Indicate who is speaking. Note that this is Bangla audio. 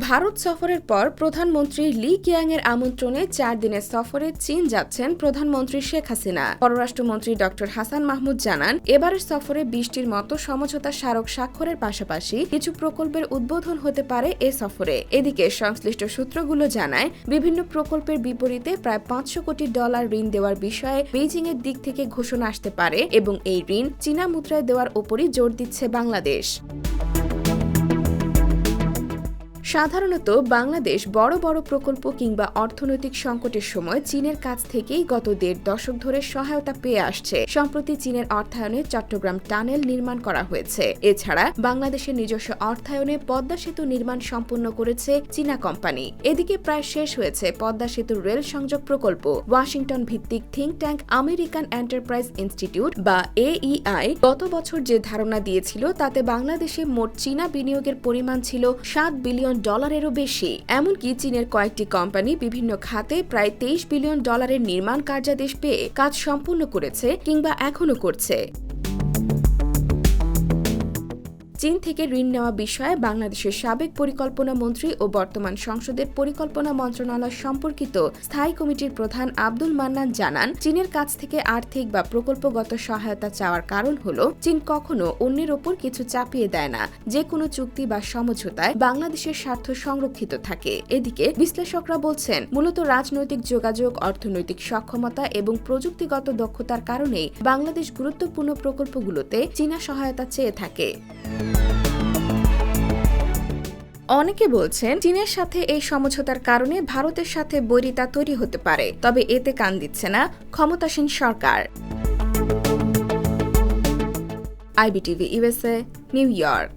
Speaker 1: ভারত সফরের পর প্রধানমন্ত্রী লি কিয়াং এর আমন্ত্রণে চার দিনের সফরে চীন যাচ্ছেন প্রধানমন্ত্রী শেখ হাসিনা। পররাষ্ট্রমন্ত্রী ড হাসান মাহমুদ জানান, এবারের সফরে বৃষ্টির মতো সমঝোতা স্মারক স্বাক্ষরের পাশাপাশি কিছু প্রকল্পের উদ্বোধন হতে পারে এ সফরে। এদিকে সংশ্লিষ্ট সূত্রগুলো জানায়, বিভিন্ন প্রকল্পের বিপরীতে প্রায় পাঁচশো কোটি ডলার ঋণ দেওয়ার বিষয়ে বেইজিং এর দিক থেকে ঘোষণা আসতে পারে এবং এই ঋণ চীনা মুদ্রায় দেওয়ার ওপরই জোর দিচ্ছে বাংলাদেশ। সাধারণত বাংলাদেশ বড় বড় প্রকল্প কিংবা অর্থনৈতিক সংকটের সময় চীনের কাছ থেকেই গত দেড় দশক ধরে সহায়তা পেয়ে আসছে। সম্প্রতি চীনের অর্থায়নে চট্টগ্রাম টানেল নির্মাণ করা হয়েছে। এছাড়া বাংলাদেশের নিজস্ব অর্থায়নে পদ্মা সেতু নির্মাণ সম্পন্ন করেছে চীনা কোম্পানি। এদিকে প্রায় শেষ হয়েছে পদ্মা সেতুর রেল সংযোগ প্রকল্প। ওয়াশিংটন ভিত্তিক think tank American Enterprise Institute বা এইআই গত বছর যে ধারণা দিয়েছিল, তাতে বাংলাদেশে মোট চীনা বিনিয়োগের পরিমাণ ছিল সাত বিলিয়ন ডলারেরও বেশি। এমনকি চীনের কয়েকটি কোম্পানি বিভিন্ন খাতে প্রায় তেইশ বিলিয়ন ডলারের নির্মাণ কার্যাদেশ পেয়ে কাজ সম্পূর্ণ করেছে কিংবা এখনও করছে। চীন থেকে ঋণ নেওয়া বিষয়ে বাংলাদেশের সাবেক পরিকল্পনা মন্ত্রী ও বর্তমান সংসদের পরিকল্পনা মন্ত্রণালয় সম্পর্কিত স্থায়ী কমিটির প্রধান আব্দুল মান্নান জানান, চীনের কাছ থেকে আর্থিক বা প্রকল্পগত সহায়তা চাওয়ার কারণ হল, চীন কখনো অন্যের ওপর কিছু চাপিয়ে দেয় না। যে কোনো চুক্তি বা সমঝোতায় বাংলাদেশের স্বার্থ সংরক্ষিত থাকে। এদিকে বিশ্লেষকরা বলছেন, মূলত রাজনৈতিক যোগাযোগ, অর্থনৈতিক সক্ষমতা এবং প্রযুক্তিগত দক্ষতার কারণেই বাংলাদেশ গুরুত্বপূর্ণ প্রকল্পগুলোতে চীনা সহায়তা চেয়ে থাকে। অনেকে বলছেন চীনের সাথে এই সমঝোতার কারণে ভারতের সাথে বৈরিতা তৈরি হতে পারে, তবে এতে কান দিচ্ছে না ক্ষমতাসীন সরকার। IBTV, USA, New York.